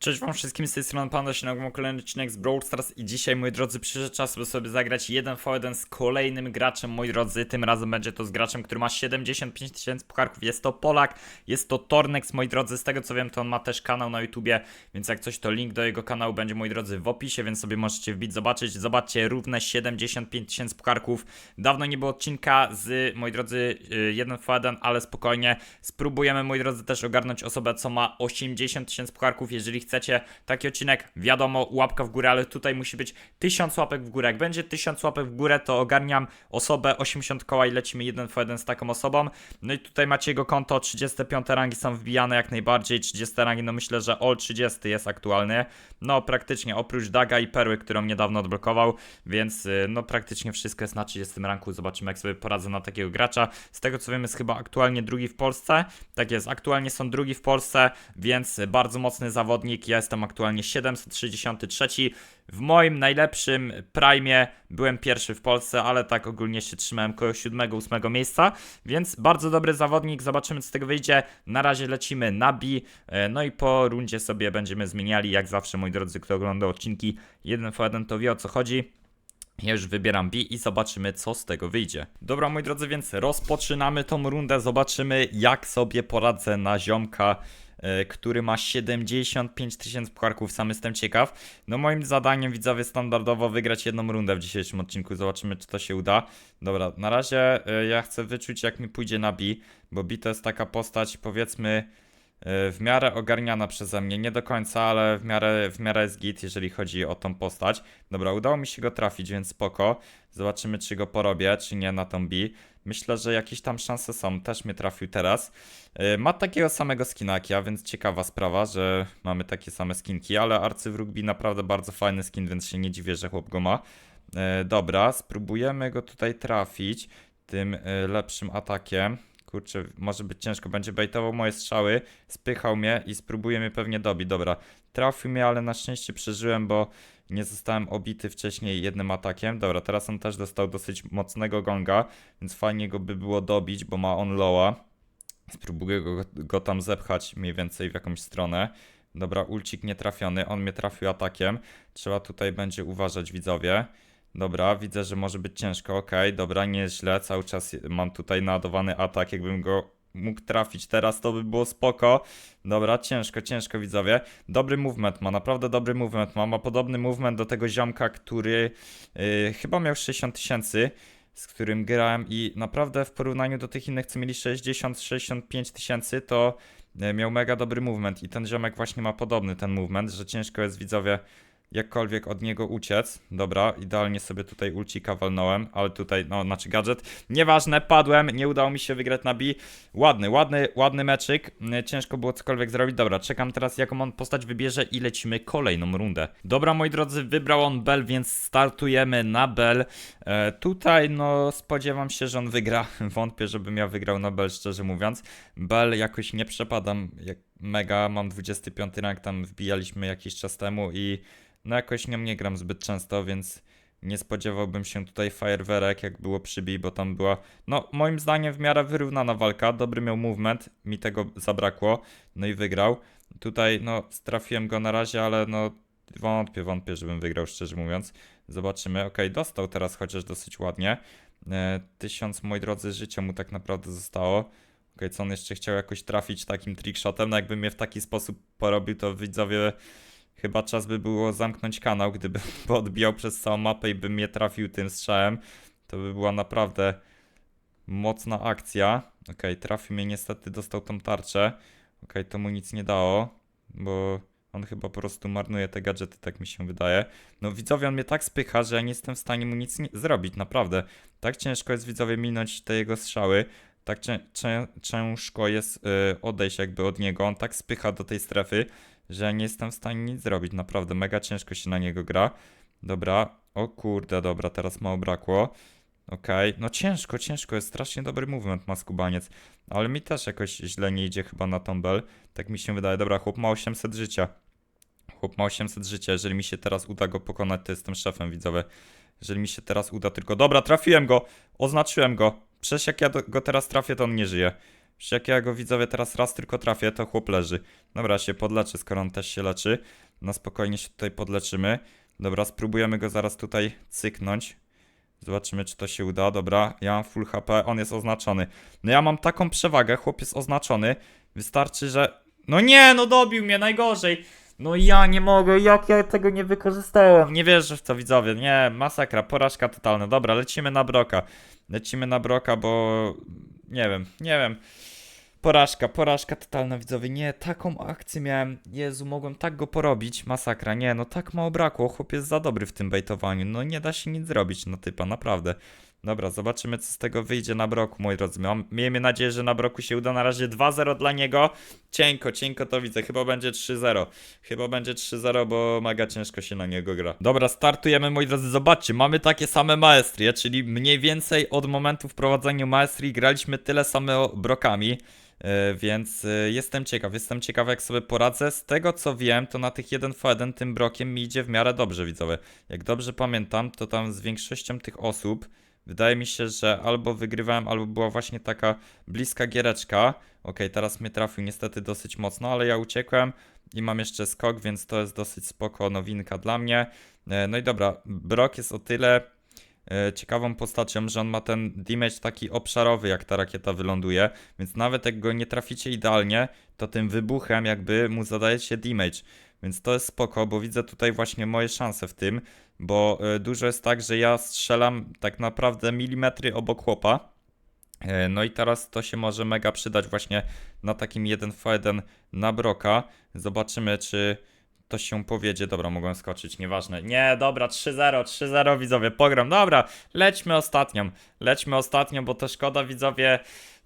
Cześć wam wszystkim, z tej strony Panda się nagrał kolejny odcinek z Brawl Stars i dzisiaj, moi drodzy, przyszedł czas, by sobie zagrać 1v1 z kolejnym graczem, moi drodzy, tym razem będzie to z graczem, który ma 75 tysięcy pucharków, jest to Polak, jest to Tornex, moi drodzy, z tego co wiem, to on ma też kanał na YouTubie, więc jak coś, to link do jego kanału będzie, moi drodzy, w opisie, więc sobie możecie wbić, zobaczyć, zobaczcie, równe 75 tysięcy pucharków, dawno nie było odcinka z, moi drodzy, y, 1v1, ale spokojnie, spróbujemy, moi drodzy, też ogarnąć osobę, co ma 80 tysięcy pucharków, jeżeli chcecie taki odcinek, wiadomo, łapka w górę, ale tutaj musi być 1000 łapek w górę. Jak będzie 1000 łapek w górę, to ogarniam osobę 80 koła i lecimy 1 w 1 z taką osobą. No i tutaj macie jego konto, 35 rangi są wbijane jak najbardziej, 30 rangi, no myślę, że all 30 jest aktualny. No praktycznie, oprócz Daga i Perły, którą niedawno odblokował, więc y, no praktycznie wszystko jest na 30 ranku. Zobaczymy jak sobie poradzę na takiego gracza. Z tego co wiem jest chyba aktualnie drugi w Polsce. Tak jest, aktualnie są drugi w Polsce, więc bardzo mocny zawodnik. Ja jestem aktualnie 763. W moim najlepszym prime byłem pierwszy w Polsce, ale tak ogólnie się trzymałem koło 7-8 miejsca, więc bardzo dobry zawodnik. Zobaczymy co z tego wyjdzie. Na razie lecimy na B, e, no i po rundzie sobie będziemy zmieniali. Jak zawsze, moi drodzy, kto ogląda odcinki 1 v 1 to wie o co chodzi. Ja już wybieram B i zobaczymy, co z tego wyjdzie. Dobra, moi drodzy, więc rozpoczynamy tą rundę. Zobaczymy, jak sobie poradzę na ziomka, który ma 75 tysięcy pucharków. Sam jestem ciekaw. No, moim zadaniem, widzowie, standardowo wygrać jedną rundę w dzisiejszym odcinku. Zobaczymy, czy to się uda. Dobra, na razie e, ja chcę wyczuć, jak mi pójdzie na B, bo B to jest taka postać, powiedzmy. E, W miarę ogarniana przeze mnie, nie do końca, ale w miarę, w miarę jest git, jeżeli chodzi o tą postać. Dobra, udało mi się go trafić, więc spoko. Zobaczymy, czy go porobię, czy nie na tą B. Myślę, że jakieś tam szanse są. Też mnie trafił teraz. Yy, Ma takiego samego skina jak ja, więc ciekawa sprawa, że mamy takie same skinki, ale arcywróg B naprawdę bardzo fajny skin, więc się nie dziwię, że chłop go ma. Yy, Dobra, spróbujemy go tutaj trafić tym lepszym atakiem. Kurczę, może być ciężko. Będzie bejtował moje strzały, spychał mnie i spróbuje mnie pewnie dobić. Dobra, trafił mnie, ale na szczęście przeżyłem, bo nie zostałem obity wcześniej jednym atakiem. Dobra, teraz on też dostał dosyć mocnego gonga, więc fajnie go by było dobić, bo ma on lowa. Spróbuję go, go tam zepchać mniej więcej w jakąś stronę. Dobra, ulcik nie trafiony, on mnie trafił atakiem. Trzeba tutaj będzie uważać widzowie. Dobra, widzę, że może być ciężko. Okej, dobra, nie jest źle. Cały czas mam tutaj naładowany atak. Jakbym go mógł trafić teraz, to by było spoko. Dobra, ciężko, ciężko widzowie. Dobry movement ma, naprawdę dobry movement ma. Ma podobny movement do tego ziomka, który yy, chyba miał 60 tysięcy, z którym grałem i naprawdę w porównaniu do tych innych, co mieli 60-65 tysięcy, to yy, miał mega dobry movement i ten ziomek właśnie ma podobny ten movement, że ciężko jest widzowie jakkolwiek od niego uciec. Dobra, idealnie sobie tutaj ulcika walnąłem, ale tutaj, no, znaczy gadżet. Nieważne, padłem, nie udało mi się wygrać na B. Ładny, ładny, ładny meczyk. Mm, Ciężko było cokolwiek zrobić. Dobra, czekam teraz, jaką on postać wybierze i lecimy kolejną rundę. Dobra, moi drodzy, wybrał on Bell, więc startujemy na Bell. E, tutaj, no, spodziewam się, że on wygra. Wątpię, żebym ja wygrał na Bell, szczerze mówiąc. Bell jakoś nie przepadam jak mega, mam 25 rank, tam wbijaliśmy jakiś czas temu i no jakoś nią nie gram zbyt często, więc nie spodziewałbym się tutaj fajerwerek, jak było przybij, bo tam była, no moim zdaniem w miarę wyrównana walka, dobry miał movement, mi tego zabrakło, no i wygrał. Tutaj no strafiłem go na razie, ale no wątpię, wątpię, żebym wygrał, szczerze mówiąc. Zobaczymy, okej, dostał teraz chociaż dosyć ładnie. E, tysiąc, moi drodzy, życia mu tak naprawdę zostało. Okej, co on jeszcze chciał jakoś trafić takim trickshotem, no jakby mnie w taki sposób porobił, to widzowie... Chyba czas by było zamknąć kanał, gdyby odbijał przez całą mapę i by mnie trafił tym strzałem. To by była naprawdę mocna akcja. Okej, trafił mnie niestety, dostał tą tarczę. Okej, to mu nic nie dało, bo on chyba po prostu marnuje te gadżety, tak mi się wydaje. No widzowie, on mnie tak spycha, że ja nie jestem w stanie mu nic zrobić, naprawdę. Tak ciężko jest widzowie minąć te jego strzały. Tak cię, cię, ciężko jest y, odejść jakby od niego. On tak spycha do tej strefy, że nie jestem w stanie nic zrobić. Naprawdę, mega ciężko się na niego gra. Dobra, o kurde, dobra, teraz mało brakło. Okej, no ciężko, ciężko, jest strasznie dobry movement ma skubaniec, ale mi też jakoś źle nie idzie chyba na tą bel, tak mi się wydaje. Dobra, chłop ma 800 życia. Chłop ma 800 życia, jeżeli mi się teraz uda go pokonać, to jestem szefem, widzowie. Jeżeli mi się teraz uda tylko... Dobra, trafiłem go! Oznaczyłem go! Przecież jak ja do, go teraz trafię, to on nie żyje. Przecież jak ja go widzowie teraz raz tylko trafię, to chłop leży. Dobra, się podleczy, skoro on też się leczy. Na spokojnie się tutaj podleczymy. Dobra, spróbujemy go zaraz tutaj cyknąć. Zobaczymy, czy to się uda. Dobra, ja mam full HP, on jest oznaczony. No ja mam taką przewagę, chłop jest oznaczony. Wystarczy, że... No nie, no dobił mnie, najgorzej. No ja nie mogę, jak ja tego nie wykorzystałem. Nie wierzę w to, widzowie. Nie, masakra, porażka totalna. Dobra, lecimy na Broka. Lecimy na Broka, bo... Nie wiem, nie wiem. Porażka, porażka totalna, widzowie. Nie, taką akcję miałem. Jezu, mogłem tak go porobić. Masakra, nie, no tak mało brakło. Chłop jest za dobry w tym bejtowaniu. No nie da się nic zrobić na typa, naprawdę. Dobra, zobaczymy, co z tego wyjdzie na broku, moi drodzy. Miejmy nadzieję, że na broku się uda. Na razie 2-0 dla niego. Cienko, cienko to widzę. Chyba będzie 3-0. Chyba będzie 3-0, bo mega ciężko się na niego gra. Dobra, startujemy, moi drodzy. Zobaczcie, mamy takie same maestrie, czyli mniej więcej od momentu wprowadzenia maestrii graliśmy tyle samo brokami. E, Więc e, jestem ciekaw, jestem ciekaw jak sobie poradzę. Z tego co wiem, to na tych 1v1 tym brokiem mi idzie w miarę dobrze, widzowie. Jak dobrze pamiętam, to tam z większością tych osób wydaje mi się, że albo wygrywałem, albo była właśnie taka bliska giereczka. Okej, teraz mnie trafił niestety dosyć mocno, ale ja uciekłem i mam jeszcze skok, więc to jest dosyć spoko nowinka dla mnie. E, No i dobra, brok jest o tyle e, ciekawą postacią, że on ma ten damage taki obszarowy, jak ta rakieta wyląduje, więc nawet jak go nie traficie idealnie, to tym wybuchem jakby mu zadajecie damage. Więc to jest spoko, bo widzę tutaj właśnie moje szanse w tym, bo e, dużo jest tak, że ja strzelam tak naprawdę milimetry obok chłopa. E, No i teraz to się może mega przydać właśnie na takim 1v1 na broka. Zobaczymy, czy to się powiedzie. Dobra, mogłem skoczyć, nieważne. Nie, dobra, 3-0, 3-0 widzowie, pogram. Dobra, lećmy ostatnią. Lećmy ostatnią, bo to szkoda widzowie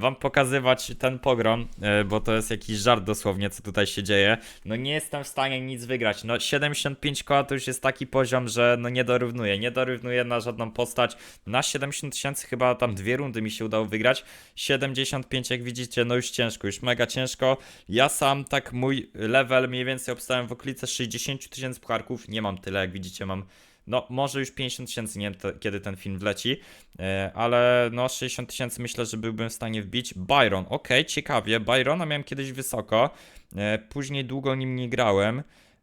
wam pokazywać ten pogrom, e, bo to jest jakiś żart dosłownie, co tutaj się dzieje. No nie jestem w stanie nic wygrać. No 75 koła to już jest taki poziom, że no nie dorównuję. Nie dorównuję na żadną postać. Na 70 tysięcy chyba tam dwie rundy mi się udało wygrać. 75 jak widzicie, no już ciężko, już mega ciężko. Ja sam tak mój level mniej więcej obstałem w okolice 60 tysięcy pucharków. Nie mam tyle, jak widzicie, mam no, może już 50 tysięcy, nie wiem kiedy ten film wleci, e, ale no 60 tysięcy myślę, że byłbym w stanie wbić. Byron, ok, ciekawie, Byrona miałem kiedyś wysoko, e, później długo nim nie grałem.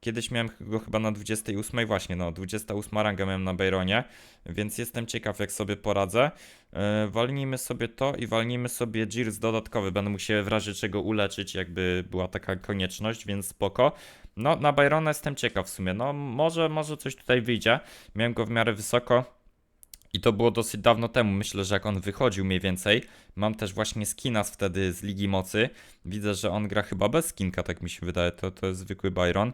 Kiedyś miałem go chyba na 28, właśnie no, 28 ranga miałem na Byronie, więc jestem ciekaw jak sobie poradzę. E, walnijmy sobie to i walnijmy sobie Gears dodatkowy, będę musiał w razie czego uleczyć, jakby była taka konieczność, więc spoko. No, na Byrona jestem ciekaw w sumie. No, może, może coś tutaj wyjdzie. Miałem go w miarę wysoko. I to było dosyć dawno temu. Myślę, że jak on wychodził mniej więcej. Mam też właśnie skina z wtedy z Ligi Mocy. Widzę, że on gra chyba bez skinka, tak mi się wydaje. To, to jest zwykły Byron.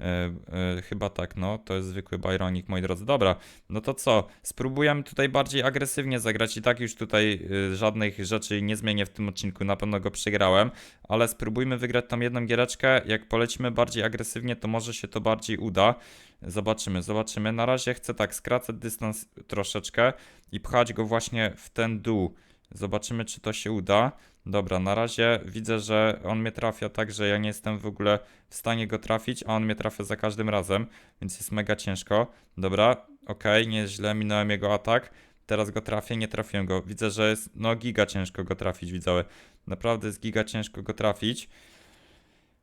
E, e, chyba tak, no, to jest zwykły Byronik, moi drodzy. Dobra, no to co? Spróbujemy tutaj bardziej agresywnie zagrać. I tak już tutaj y, żadnych rzeczy nie zmienię w tym odcinku. Na pewno go przegrałem, ale spróbujmy wygrać tam jedną giereczkę. Jak polecimy bardziej agresywnie, to może się to bardziej uda. Zobaczymy, zobaczymy. Na razie chcę tak skracać dystans troszeczkę i pchać go właśnie w ten dół. Zobaczymy, czy to się uda. Dobra, na razie widzę, że on mnie trafia tak, że ja nie jestem w ogóle w stanie go trafić, a on mnie trafia za każdym razem, więc jest mega ciężko. Dobra, okej, nieźle, minąłem jego atak. Teraz go trafię, nie trafiłem go. Widzę, że jest no giga ciężko go trafić, widzowie. Naprawdę jest giga ciężko go trafić.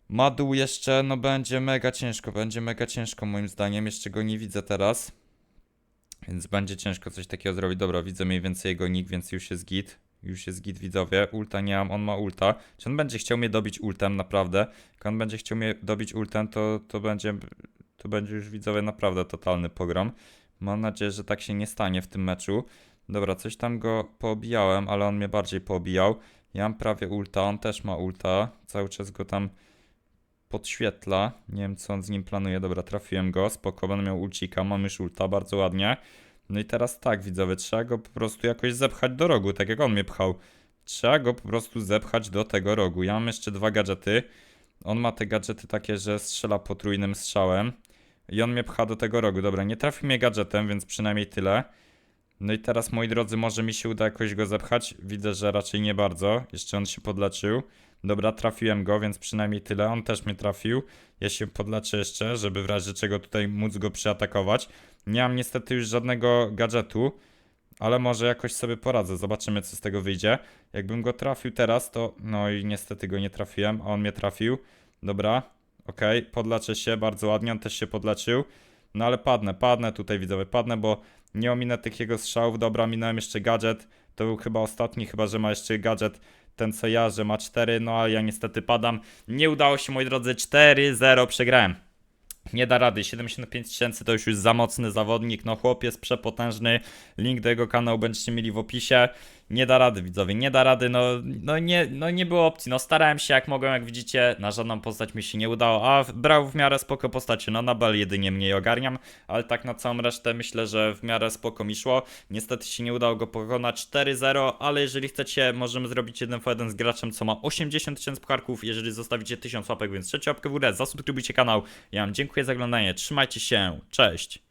Ma dół jeszcze, no będzie mega ciężko, będzie mega ciężko moim zdaniem. Jeszcze go nie widzę teraz. Więc będzie ciężko coś takiego zrobić. Dobra, widzę mniej więcej jego nick, więc już jest git. Już jest git, widzowie. Ulta nie mam, on ma ulta. Czy on będzie chciał mnie dobić ultem, naprawdę? Jak on będzie chciał mnie dobić ultem, to, to będzie... To będzie już, widzowie, naprawdę totalny pogrom. Mam nadzieję, że tak się nie stanie w tym meczu. Dobra, coś tam go poobijałem, ale on mnie bardziej poobijał. Ja mam prawie ulta, on też ma ulta. Cały czas go tam podświetla. Nie wiem, co on z nim planuje. Dobra, trafiłem go. Spoko, będę miał ulcika. Mam już ulta, bardzo ładnie. No i teraz tak, widzowie, trzeba go po prostu jakoś zepchać do rogu, tak jak on mnie pchał. Trzeba go po prostu zepchać do tego rogu. Ja mam jeszcze dwa gadżety. On ma te gadżety takie, że strzela potrójnym strzałem. I on mnie pcha do tego rogu. Dobra, nie trafi mnie gadżetem, więc przynajmniej tyle. No i teraz, moi drodzy, może mi się uda jakoś go zepchać. Widzę, że raczej nie bardzo. Jeszcze on się podleczył. Dobra, trafiłem go, więc przynajmniej tyle. On też mnie trafił. Ja się podleczę jeszcze, żeby w razie czego tutaj móc go przyatakować. Nie mam niestety już żadnego gadżetu, ale może jakoś sobie poradzę. Zobaczymy, co z tego wyjdzie. Jakbym go trafił teraz, to. No i niestety go nie trafiłem, a on mnie trafił. Dobra, okej, podleczę się bardzo ładnie, on też się podleczył. No ale padnę, padnę tutaj widzowie, padnę, bo nie ominę tych jego strzałów. Dobra, minąłem jeszcze gadżet. To był chyba ostatni, chyba że ma jeszcze gadżet ten co ja, że ma 4, no ale ja niestety padam. Nie udało się moi drodzy, 4-0 przegrałem. Nie da rady, 75 tysięcy to już już za mocny zawodnik, no chłop jest przepotężny, link do jego kanału będziecie mieli w opisie. Nie da rady widzowie, nie da rady, no, no, nie, no nie było opcji, no starałem się jak mogłem, jak widzicie, na żadną postać mi się nie udało, a brał w miarę spoko postacie, no na Bell jedynie mniej ogarniam, ale tak na całą resztę myślę, że w miarę spoko mi szło. Niestety się nie udało go pokonać. 4-0, ale jeżeli chcecie, możemy zrobić 1 v 1 z graczem, co ma 80 tysięcy pucharków, jeżeli zostawicie 1000 łapek, więc trzecie łapkę w górę, zasubskrybujcie kanał. Ja wam dziękuję za oglądanie, trzymajcie się, cześć!